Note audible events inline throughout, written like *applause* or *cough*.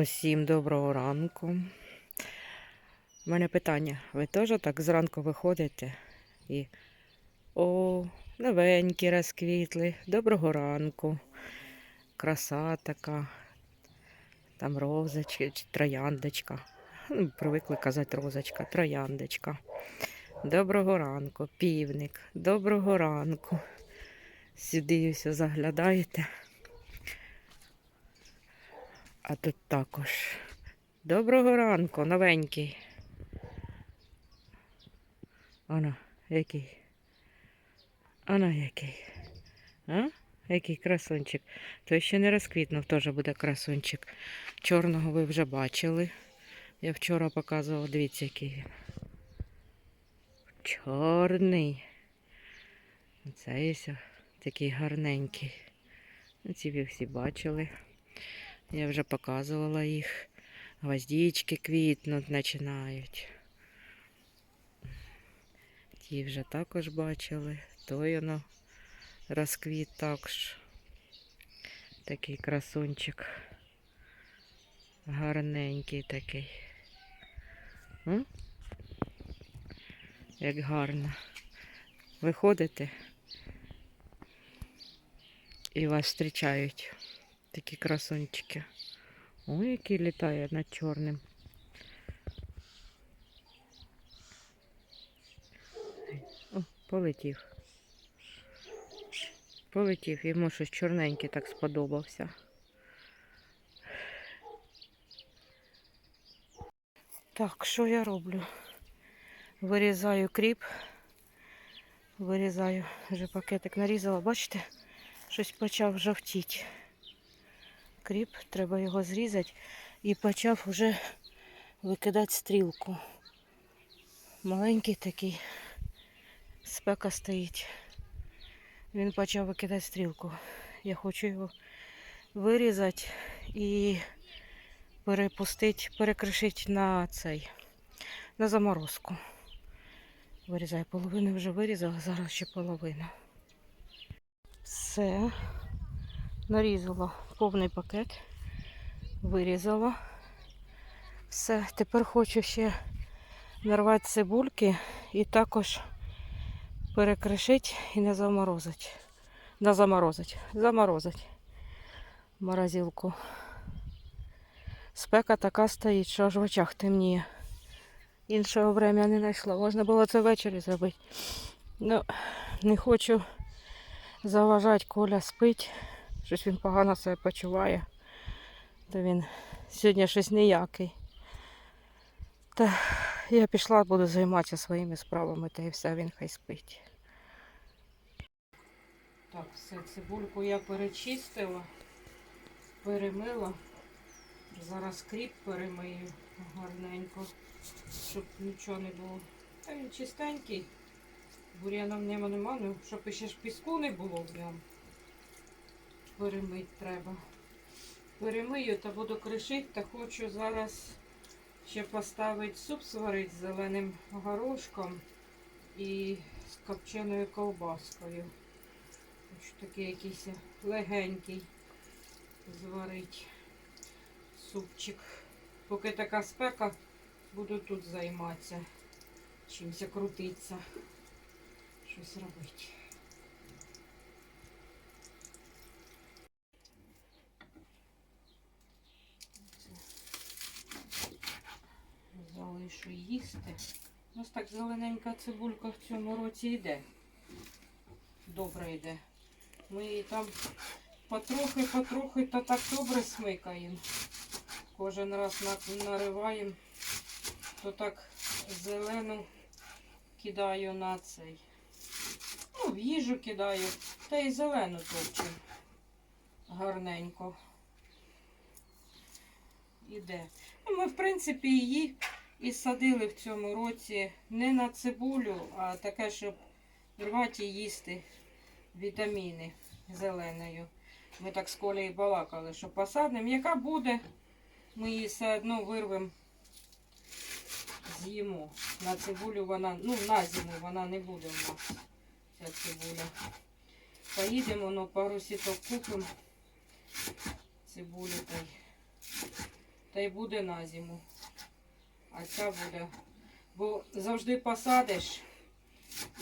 Усім доброго ранку. У мене питання. Ви теж так зранку виходите і о, новенькі розквітли. Доброго ранку. Краса така. Там розочка, трояндочка. Ну, Привикли казати розочка, трояндочка. Доброго ранку, півник. Доброго ранку. Сюди все заглядаєте. А тут також. Доброго ранку, новенький. Ано, який. Ано, який. А? Який красунчик. Той ще не розквітнув, теж буде красунчик. Чорного ви вже бачили. Я вчора показувала, дивіться, який він. Чорний. Це ось такий гарненький. Ну, Ці ви всі бачили. Я вже показувала їх. Гвоздички квітнуть починають. Ті вже також бачили. Той воно розквіт також. Такий красунчик. Гарненький такий. М? Як гарно. Виходите і вас зустрічають. Такі красунчики. Ой, який літає над чорним. О, полетів. Полетів, йому щось чорненький так сподобався. Так, що я роблю? Вирізаю кріп. Вирізаю, вже пакетик нарізала, бачите? Щось почав жовтіти кріп, треба його зрізати і почав вже викидати стрілку. Маленький такий спека стоїть. Він почав викидати стрілку. Я хочу його вирізати і перепустити, перекришити на цей, на заморозку. Вирізаю половину вже вирізала, зараз ще половину. Все. Нарізала повний пакет, вирізала. Все, тепер хочу ще нарвати цибульки і також перекришити і не заморозити. Не заморозить. Заморозить морозилку. Спека така стоїть, що аж в очах темніє. Іншого времени не знайшла. Можна було це ввечері зробити. Ну, не хочу заважати, Коля спить. Щось він погано себе почуває. То він сьогодні щось ніякий. Та я пішла, буду займатися своїми справами, та і все, він хай спить. Так, все, цибульку я перечистила, перемила. Зараз кріп перемию гарненько, щоб нічого не було. Та він чистенький. Бур'яна в ньому нема, ну, щоб ще ж піску не було в ньому перемити треба. Перемию та буду кришити, та хочу зараз ще поставити суп сварити з зеленим горошком і з копченою ковбаскою. Хочу такий якийсь легенький зварити супчик. Поки така спека, буду тут займатися. Чимось крутитися. Щось робити. Залишу їсти. У нас так зелененька цибулька в цьому році йде. Добре йде. Ми її там потрохи-потрохи та так добре смикаємо. Кожен раз нариваємо, то так зелену кидаю на цей. Ну, в їжу кидаю, та й зелену топчу. Гарненько. Іде. Ну, Ми, в принципі, її і садили в цьому році не на цибулю, а таке, щоб рвати і їсти вітаміни зеленою. Ми так з Колею балакали, що посадимо. Яка буде, ми її все одно вирвемо, з'їмо. На цибулю вона, ну на зиму вона не буде у нас, ця цибуля. Поїдемо, ну, пару сіток купимо цибулю та й та й буде на зиму. А ця буде. Бо завжди посадиш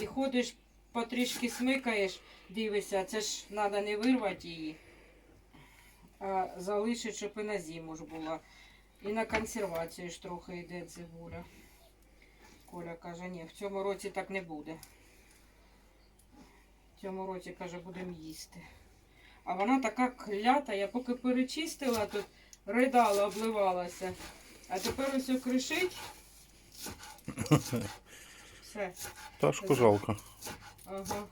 і ходиш, потрішки смикаєш, дивишся, це ж треба не вирвати її, а залишити, щоб і на зиму ж була. І на консервацію ж трохи йде цибуля. Коля каже, ні, в цьому році так не буде. В цьому році, каже, будемо їсти. А вона така клята, я поки перечистила тут, ридала, обливалася. А тепер ось кришить. *laughs* Все. Пташку жалко. Ага.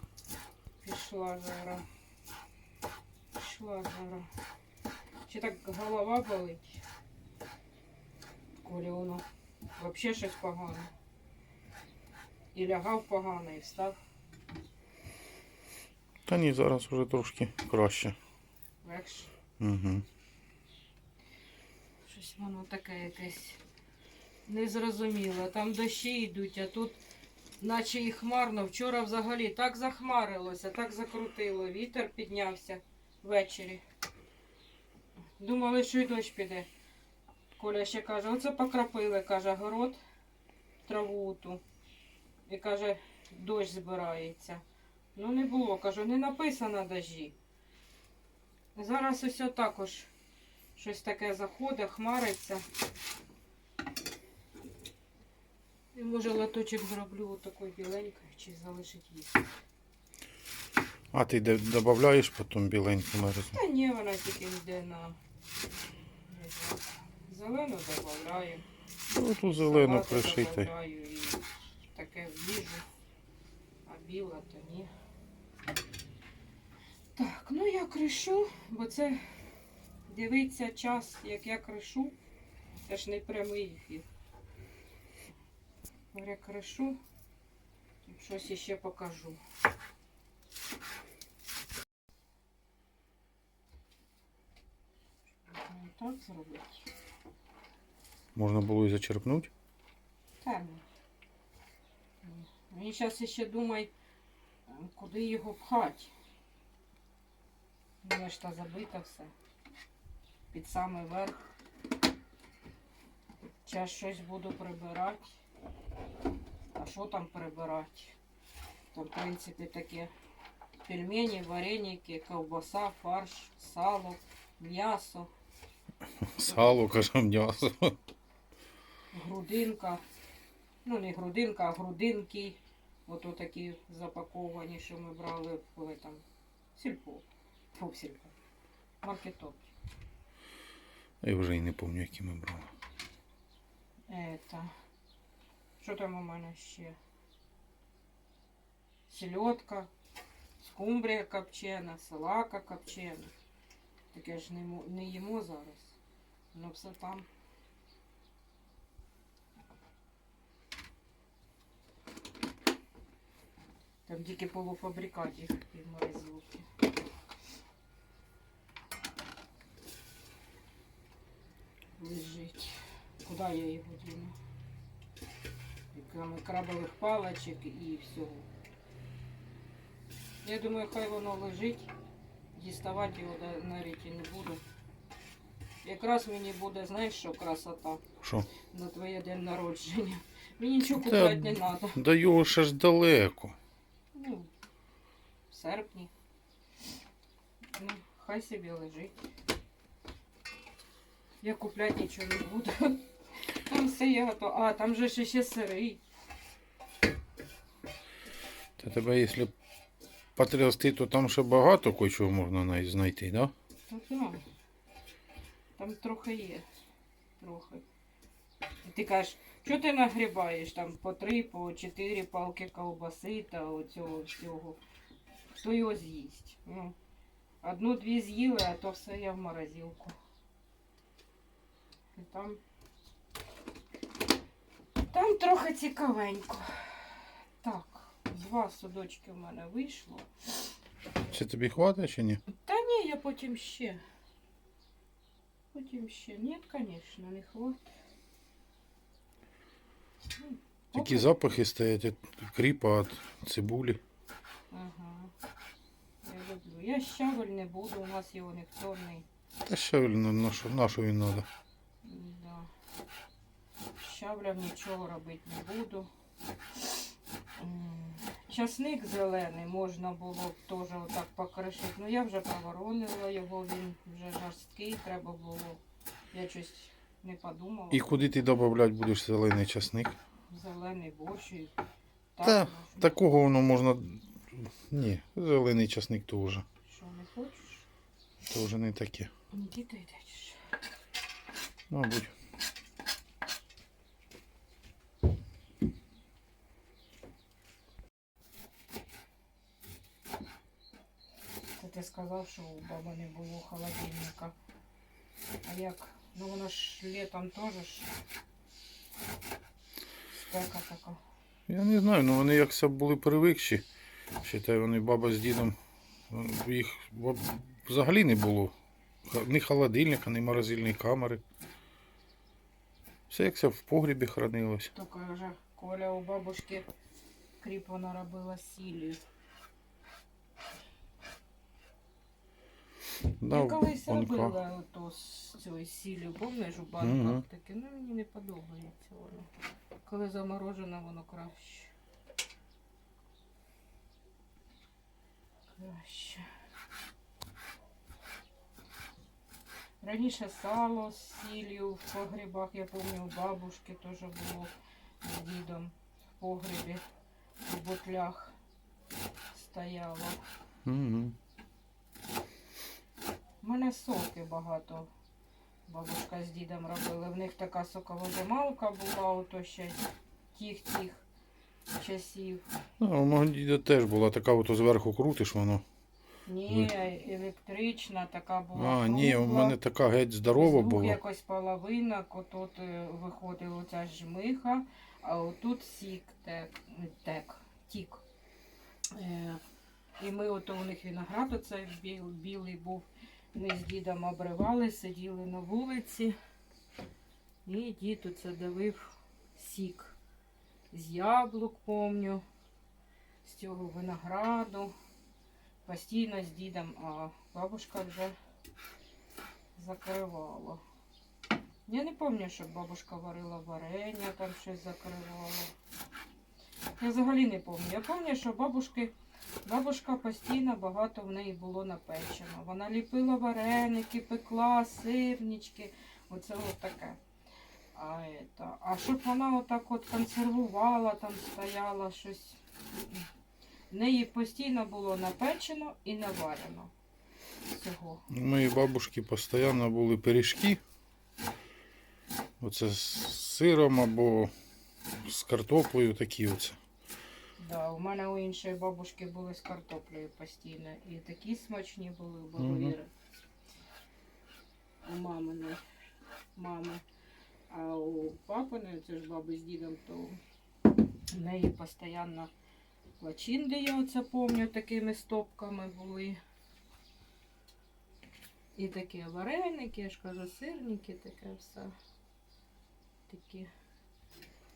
Пішла жара. Пішла жара. Чи так голова болить? Коля воно взагалі щось погане. І лягав погано, і встав Та ні, зараз вже трошки краще. легше. Угу. Щось воно таке якесь незрозуміле. Там дощі йдуть, а тут наче і хмарно. Вчора взагалі так захмарилося, так закрутило. Вітер піднявся ввечері. Думали, що й дощ піде. Коля ще каже, оце покрапили, каже, город, траву ту. І каже, дощ збирається. Ну не було, кажу, не написано дожі. Зараз ось також щось таке заходить, хмариться. І може латочок зроблю отакою біленькою, чи залишить їсти. А ти додаєш потім біленьку мерзну? Та ні, вона тільки йде на зелену додаю. Ну, ту зелену пришити. таке в. А біла то ні. Так, ну я кришу, бо це дивиться час, як я кришу. Це ж не прямий ефір. Я кришу, щось іще покажу. Так зробити. Можна було і зачерпнути. Ні. Мені зараз ще думай, е, куди його пхати. Ну, ж та забито все. Під самий верх. Зараз щось буду прибирати. А що там прибирати? Там, в принципі, таке пельмені, вареники, ковбаса, фарш, сало, м'ясо, Сало, кажу, м'ясо. грудинка. Ну, не грудинка, а грудинки. Ото такі запаковані, що ми брали в этом сільпо. Фу, сільпо. Маркетоп. Я вже і не пам'ятаю, які ми брали. Это. Що там у мене ще? Сельодка, скумбрія копчена, салака копчена. Таке ж не, мо- не їмо зараз. Ну все там. Там тільки полуфабрикатів під морозилки. Куда я його діну? Кроме крабових палочок і всього. Я думаю, хай воно лежить. Діставати його навіть і не буду. Якраз мені буде, знаєш, що красота Що? на твоє день народження. Мені нічого купувати не треба. Да його ще ж далеко. Ну, в серпні. Ну, хай собі лежить. Я купляти нічого не буду. Там все є готово. А, там же ще ще сирий. Та тебе, якщо потрясти, то там ще багато кое-чого можна навіть знайти, да? Ну. Там трохи є. Трохи. І ти кажеш, що ти нагрібаєш там по три, по чотири палки ковбаси та оцього всього. Хто його з'їсть? Ну, одну-дві з'їли, а то все я в морозилку. І там. Там трохи цікавенько. Так, два судочки в мене вийшло. Це тобі хватить чи ні? Та ні, я потім ще. Потім ще. Ні, звісно, не хватить. Ну, Такі запахи стоять від кріпа, від цибулі. Ага. Я люблю. Я щавель не буду, у нас його ніхто не. Та ще на що, на що він треба? М, Щавлям нічого робити не буду. Часник зелений можна було б теж отак покришити. Ну я вже проворонила його, він вже жорсткий, треба було. Я щось не подумала. І куди ти додавати будеш зелений часник? Зелений борщ і так Та, можна. Такого воно можна. Ні, зелений часник теж. Що не хочеш? Теж не таке. Нікіта йдеш. Мабуть. Та сказав, що у баби не було холодильника. А як? Ну воно ж літом теж ж спека така. Я не знаю, ну вони якся були привикші. Считай, вони баба з дідом. Їх взагалі не було. Ні холодильника, ні морозильної камери. Все якся в погрібі хранилось. Тільки вже Коля у бабушки кріп вона робила з сіллю. Да, Я колись робила ото з цією сіллю, помниш, у банках Мгм. таке. Ну мені не подобається воно. Коли заморожено, воно краще. Краще. Раніше сало з сіллю в погрібах, я пам'ятаю, у бабушки теж було з дідом в погрібі, в бутлях стояло. Мгм. У мене соки багато. Бабушка з дідом робили. В них така соковижималка була, ото ще тих-тих часів. Ну, у мого діда теж була така, ото зверху крутиш воно. Ні, електрична така була. А, ні, у мене така геть здорова була. якось половинок, отут е, виходила оця жмиха, а отут сік тек, тек тік. Е, і ми ото у них виноград оцей білий був. Ми з дідом обривали, сиділи на вулиці. І дід оце давив сік. З яблук, помню, з цього винограду. Постійно з дідом, а бабушка вже закривала. Я не пам'ятаю, щоб бабушка варила варення, там щось закривала. Я взагалі не пам'ятаю. Я пам'ятаю, що бабушки, бабушка постійно багато в неї було напечено. Вона ліпила вареники, пекла, сирнички. Оце от таке. А, это, а щоб вона отак от консервувала, там стояла щось. В неї постійно було напечено і наварено. Всього. У моєї бабушки постійно були пиріжки. Оце з сиром або з картоплею такі оце. Да, у мене у іншої бабушки були з картоплею постійно. І такі смачні були у Мгм. Боговіри. У маминої мами. А у папиної, це ж баби з дідом, то в неї постійно лачинди, я оце пам'ятаю, такими стопками були. І такі вареники, я ж кажу, сирники, таке все. Такі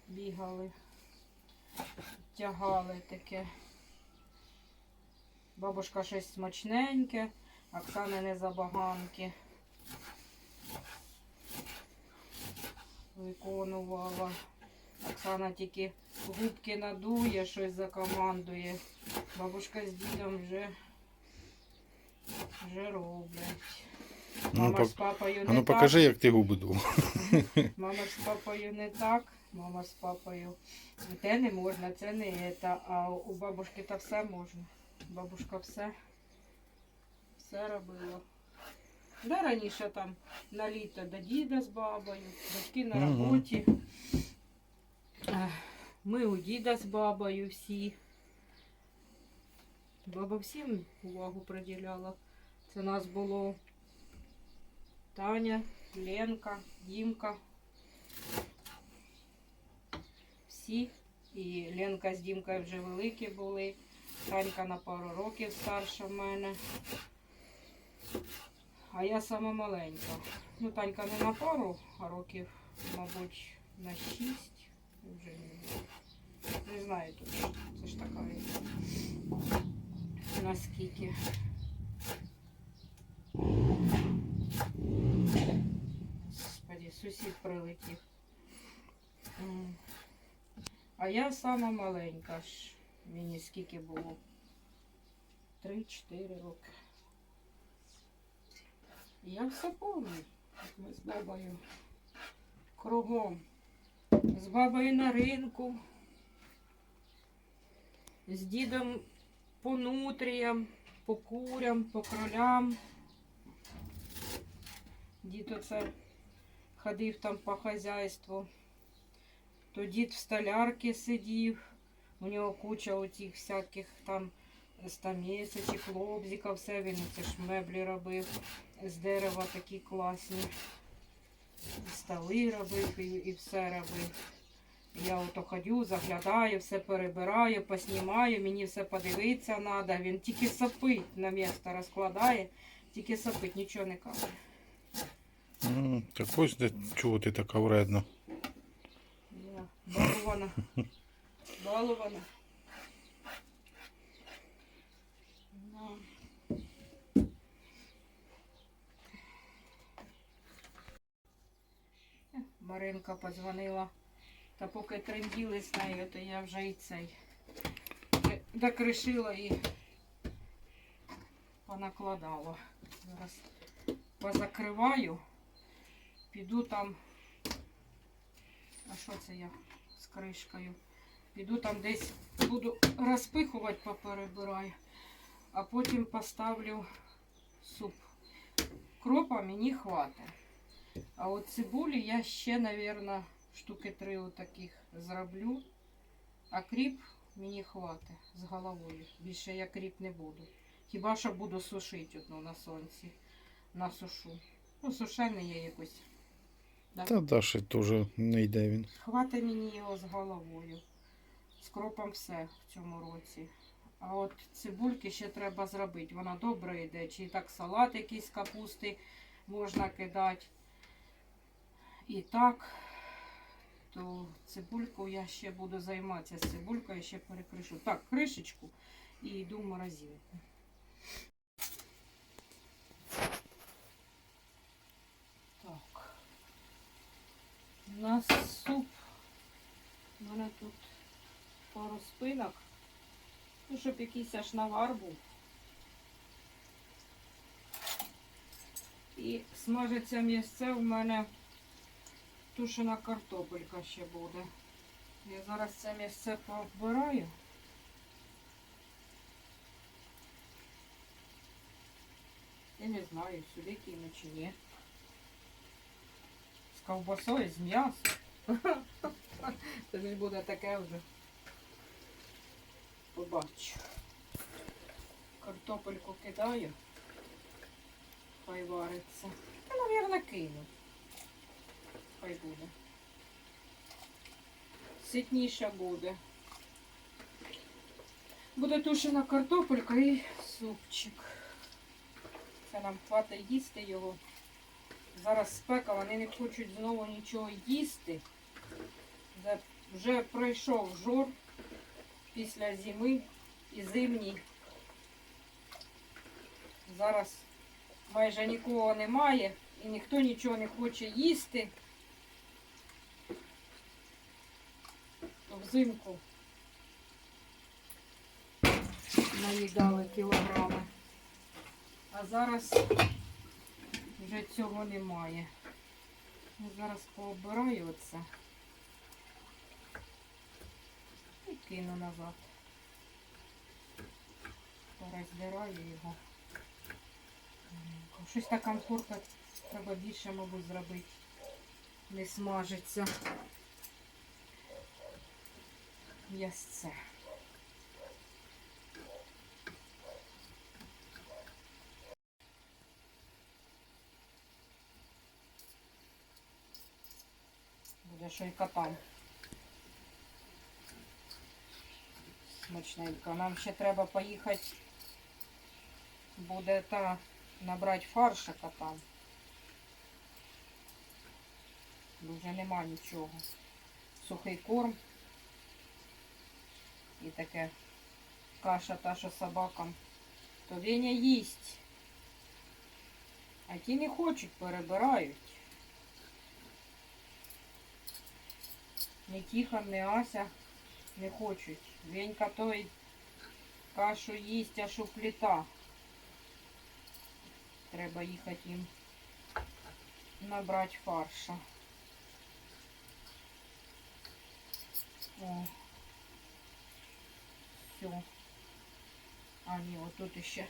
бігали тягали таке. Бабушка щось смачненьке, Оксана не забаганки. Виконувала. Оксана тільки губки надує, щось закомандує. Бабушка з дідом вже, вже роблять. Ну, Мама пок- з папою А не ну так. покажи, як ти губи дув. Мама з папою не так, мама з папою. Те не можна, це не це. А у бабушки то все можна. Бабушка все, все робила. Да, раніше там на літо до діда з бабою, батьки на роботі. Ми у діда з бабою всі. Баба всім увагу приділяла. Це нас було Таня, Ленка, Дімка. Всі. І Ленка з Дімкою вже великі були. Танька на пару років старша в мене. А я сама маленька. Ну, Танька не на пару, а років, мабуть, на шість. Вже не, знаю тут. Це ж така наскільки. Господи, сусід прилетів. А я сама маленька ж. Мені скільки було? Три-чотири роки. Я все пам'ятаю, ми з бабою кругом. З бабою на ринку, з дідом по нутріям, по курям, по кролям. Дід оце ходив там по хазяйству. То дід в столярці сидів, у нього куча оцих всяких там стамесочок, лобзиків, все він це ж меблі робив з дерева такі класні. Столи робив і, і все робив. Я ото ходю, заглядаю, все перебираю, поснімаю, мені все подивитися треба. Він тільки сопить на місто розкладає, тільки сопить, нічого не каже. Так ось чого ти така вредна. Балована. Балована. Маринка позвонила. Та поки тренділи з нею, то я вже і цей. Так рішила і понакладала. Зараз позакриваю. Піду там а що це я кришкою? Піду там десь буду розпихувати, поперебираю, а потім поставлю суп. Кропа мені хватить. А от цибулі я ще, мабуть, штуки три отаких зроблю. А кріп мені хватить з головою. Більше я кріп не буду. Хіба що буду сушити одну на сонці. Насушу. Ну, сушений є якось. Да. Та Даші теж не йде він. Хватить мені його з головою. З кропом все в цьому році. А от цибульки ще треба зробити. Вона добре йде. Чи так салат якийсь капусти можна кидати. І так, то цибульку я ще буду займатися з цибулькою, ще перекришу. Так, кришечку і йду в морозилку. Так. У нас суп. У мене тут пару спинок. Ну, щоб якийсь аж навар був. І смажиться місце у мене тушена картопелька ще буде. Я зараз це місце пооббираю. Я не знаю, сюди кину чи ні. З ковбасою, з м'ясом. *laughs* Це ж буде таке вже. Побачу. Картопельку кидаю. Хай вариться. Та, мабуть, кину. Хай буде. Ситніше буде. Буде тушена картопелька і супчик. Це нам хватить їсти його. Зараз спека, вони не хочуть знову нічого їсти. Вже- пройшов жор після зими і зимній. Зараз майже нікого немає і ніхто нічого не хоче їсти. Взимку наїдали кілограми. А зараз вже цього немає. Зараз пообираю оце. І кину назад. Пороздираю його. Щось так комфортно треба більше, мабуть, зробити. Не смажиться. М'ясце. Буде що й котам. Смачненько. Нам ще треба поїхати. Буде та набрати фарша котам. Бо Вже нема нічого. Сухий корм. І таке каша та, що собакам. То Веня їсть. А ті не хочуть, перебирають. Ні Тихон, ні Ася не хочуть. Венька той кашу їсть, аж у пліта. Треба їхати їм набрати фарша. О. Все. А, ні, отут іще,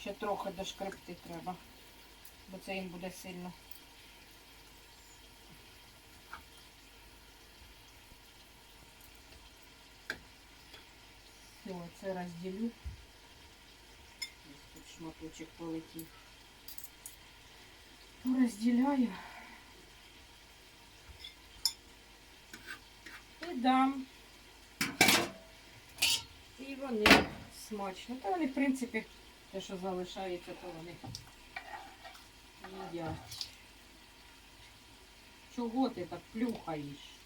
ще трохи дошкребти треба. Бо це їм буде сильно. Все, це розділю. Ось тут шматочок полетів. Розділяю. І дам. І вони смачно. Та вони, в принципі, те, що залишається, то вони їдять. Чого ти так плюхаєш?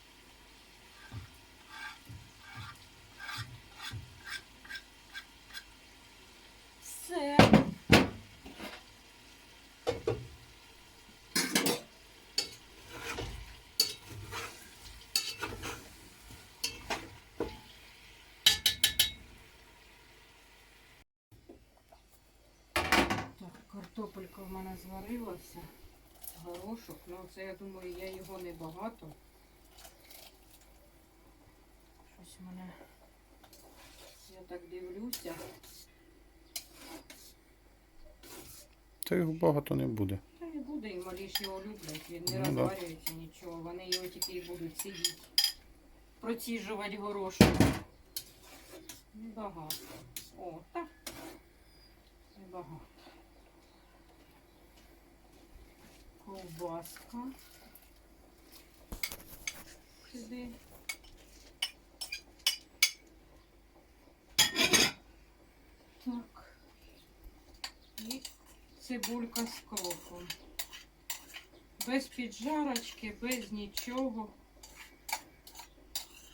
Так, картопелька в мене зварилася. Горошок. Ну це я думаю, я його не багато. Щось в мене. Я так дивлюся. Та його багато не буде. Та не буде, і малі ж його люблять. Він не Ну да. нічого. Вони його тільки і будуть сидіти. Проціжувати горошок. Небагато. О, так. Небагато. Ковбаска. Сюди. Так. Цибулька з кроком. Без піджарочки, без нічого.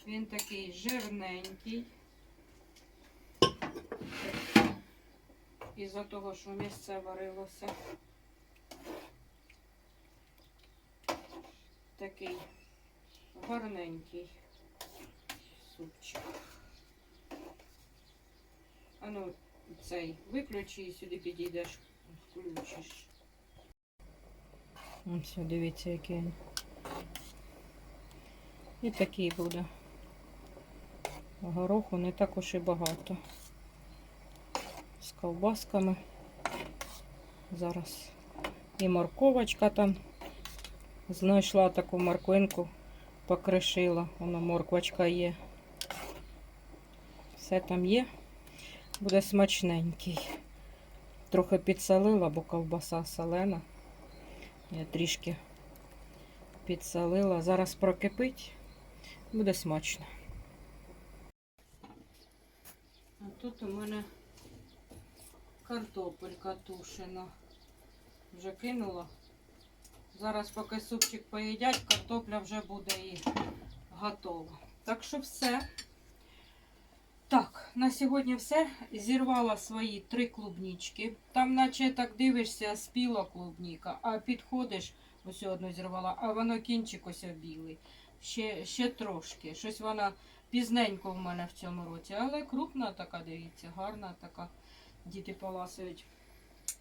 Він такий жирненький. Із-за того, що місце варилося. Такий гарненький супчик. А ну, цей виключи і сюди підійдеш, Ось, дивіться, який він. І такий буде. Гороху не так уж і багато. З ковбасками. Зараз і морковочка там. Знайшла таку морквинку, покришила. Вона морквочка є. Все там є. Буде смачненький. Трохи підсолила, бо ковбаса солена. Я трішки підсолила. Зараз прокипить. Буде смачно. А тут у мене картопелька тушена. Вже кинула. Зараз, поки супчик поїдять, картопля вже буде і готова. Так що все. На сьогодні все. Зірвала свої три клубнички. Там, наче так дивишся, спіла клубніка, а підходиш, ось одну зірвала, а воно кінчик ось білий. Ще, ще трошки. Щось вона пізненько в мене в цьому році, але крупна така, дивіться, гарна така. Діти поласують.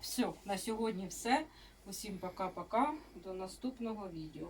Все, на сьогодні все. Усім пока-пока. До наступного відео.